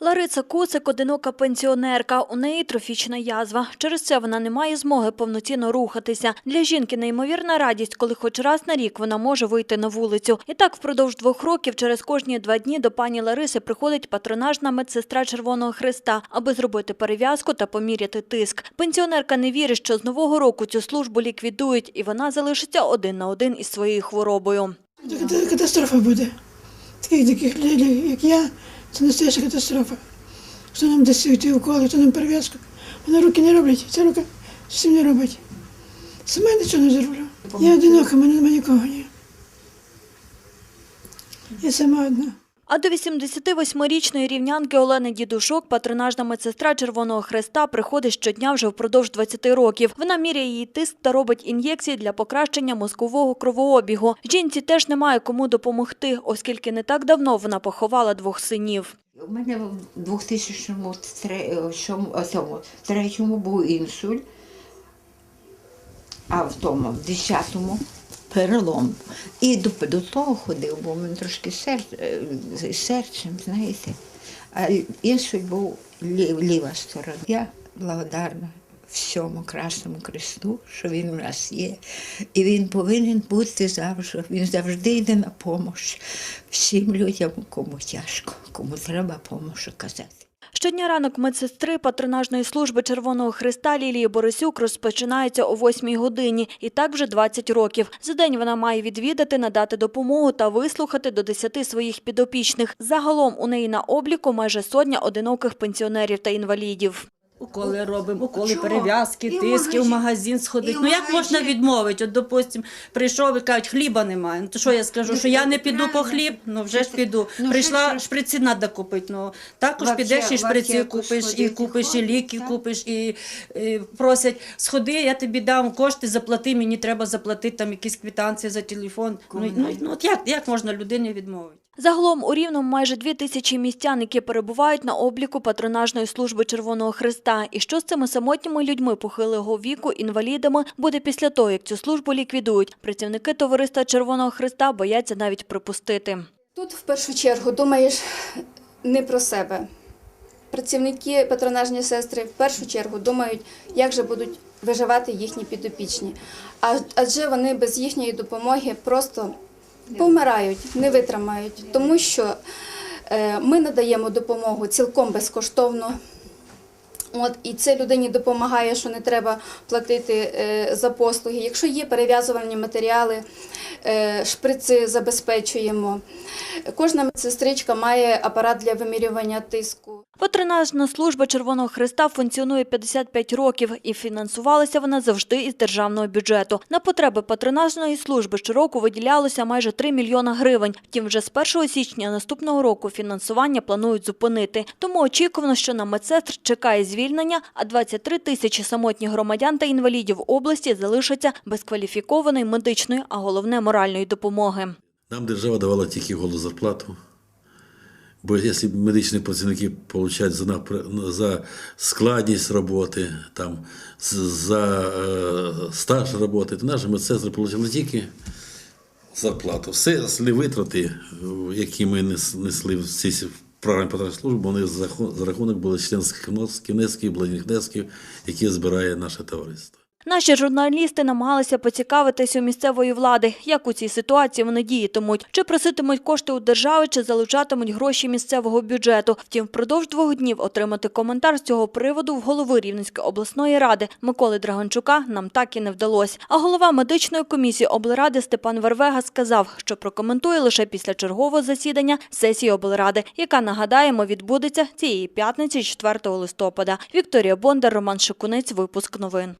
Лариса Куцик – одинока пенсіонерка. У неї трофічна язва. Через це вона не має змоги повноцінно рухатися. Для жінки неймовірна радість, коли хоч раз на рік вона може вийти на вулицю. І так впродовж двох років через кожні два дні до пані Лариси приходить патронажна медсестра Червоного Христа, аби зробити перев'язку та поміряти тиск. Пенсіонерка не вірить, що з нового року цю службу ліквідують, і вона залишиться один на один із своєю хворобою. Катастрофа буде. Таких як я, це настояща катастрофа. Хто нам дасть ті уколи, хто нам перев'язку. Вони руки не роблять, ця рука зовсім не робить. Сама я нічого не зроблю. Я одинока, мене немає нікого. Ні. Я сама одна. А до 88-річної рівнянки Олени Дідушок патронажна медсестра Червоного Хреста приходить щодня вже впродовж 20 років. Вона міряє її тиск та робить ін'єкції для покращення мозкового кровообігу. Жінці теж немає кому допомогти, оскільки не так давно вона поховала двох синів. У мене в 2003 був інсуль, а в тому, в 10-му перелом. І до, до того ходив, бо в мене трошки серце, з серцем, знаєте. А інсуль був лів, ліва сторона. Я благодарна всьому Красному Кресту, що він у нас є. І він повинен бути завжди. Він завжди йде на допомогу всім людям, кому тяжко, кому треба допомогу казати. Щодня ранок медсестри патронажної служби Червоного Христа Лілії Борисюк розпочинається о 8 годині. І так вже 20 років. За день вона має відвідати, надати допомогу та вислухати до 10 своїх підопічних. Загалом у неї на обліку майже сотня одиноких пенсіонерів та інвалідів. Уколи робимо, уколи, Чого? перев'язки, І в тиски, в магазин- магазин сходити. і в Ну як можна магазин. відмовити? От, допустим, прийшов і кажуть, хліба немає. Ну то що я скажу, Ну, що я не піду по правильно. хліб? Ну вже ж піду. ну, Прийшла, що це? шприці треба купити. Ну також В підеш і шприці купиш, і сходити купиш, і ліки так? купиш, і, і просять, сходи, я тобі дам кошти, заплати, мені треба заплатити там якісь квитанції за телефон. Ну, ну, Комунальні. ну от як, як можна людині відмовити? Загалом у Рівному майже дві тисячі містян, які перебувають на обліку патронажної служби Червоного Христа. І що з цими самотніми людьми похилого віку, інвалідами, буде після того, як цю службу ліквідують. Працівники товариства Червоного Христа бояться навіть припустити. Тут в першу чергу думаєш не про себе. Працівники патронажні сестри в першу чергу думають, як же будуть виживати їхні підопічні. Адже вони без їхньої допомоги просто помирають, не витримають, тому що е, ми надаємо допомогу цілком безкоштовно. От і це людині допомагає, що не треба платити е, за послуги. Якщо є перев'язувальні матеріали, е, шприци забезпечуємо. Кожна медсестричка має апарат для вимірювання тиску. Патронажна служба Червоного Христа функціонує 55 років і фінансувалася вона завжди із державного бюджету. На потреби патронажної служби щороку виділялося майже 3 мільйона гривень. Втім, вже з 1 січня наступного року фінансування планують зупинити. Тому очікувано, що на медсестр чекає звільнення, а 23 тисячі самотніх громадян та інвалідів області залишаться без кваліфікованої медичної, а головне моральної допомоги. Нам держава давала тільки голу зарплату. Бо якщо медичні працівники отримують за, за складність роботи, там, за е, стаж роботи, то наші медсестри отримали тільки зарплату. Все витрати, які ми несли в цій програмі служби, вони за рахунок були членських внесків, благодійних внесків, які збирає наше товариство. Наші журналісти намагалися поцікавитись у місцевої влади, як у цій ситуації вони діятимуть, чи проситимуть кошти у держави, чи залучатимуть гроші місцевого бюджету. Втім, впродовж двох днів отримати коментар з цього приводу в голови Рівненської обласної ради Миколи Драганчука нам так і не вдалося. А голова медичної комісії облради Степан Вервега сказав, що прокоментує лише після чергового засідання сесії облради, яка нагадаємо відбудеться цієї п'ятниці, 4 листопада. Вікторія Бондар, Роман Шикунець, випуск новин.